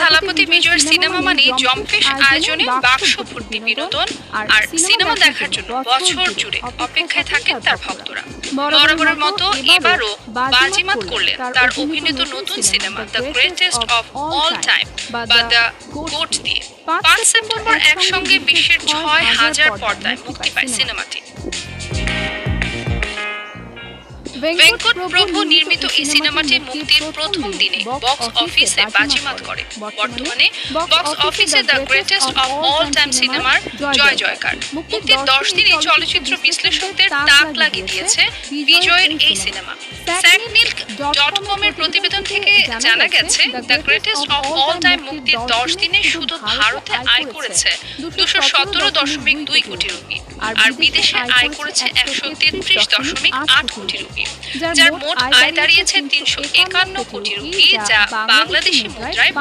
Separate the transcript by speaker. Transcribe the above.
Speaker 1: থালাপতি বিজয়ের সিনেমা মানে জম্পেশ আয়োজনে বাক্স ভর্তি বিনোদন আর সিনেমা দেখার জন্য বছর জুড়ে অপেক্ষায় থাকেন তার ভক্তরা। বরাবরের মতো এবারও বাজিমাত করলেন তার অভিনীত নতুন cinema the greatest of all time বা দ্য গোট দিয়ে। পাঁচ সেপ্টেম্বর একসঙ্গে বিশ্বের ছয় হাজার পর্দায় মুক্তি পায় সিনেমাটি। ভেঙ্কট প্রভু নির্মিত এই সিনেমাটি মুক্তির প্রথম দিনে বক্স অফিসে বাজিমাত করে। বর্তমানে বক্স অফিসে the greatest of all time সিনেমার জয় জয়কার মুক্তির দশ দিনই চলচ্চিত্র বিশ্লেষকদের তাক লাগিয়ে দিয়েছে বিজয়ের এই সিনেমা স্যাকমিল্ক ডট কমের প্রতিবেদন থেকে জানা গেছে the greatest of all time মুক্তির দশ দিনে শুধু ভারতে আয় করেছে। দুশো সতেরো দশমিক দুই কোটি রুপি। আর বিদেশে আয় করেছে একশো তেত্রিশ দশমিক আট কোটি রুপি। যার মোট আয় দাঁড়িয়েছে তিনশো একান্ন কোটি রুপি যা বাংলাদেশি মুদ্রায়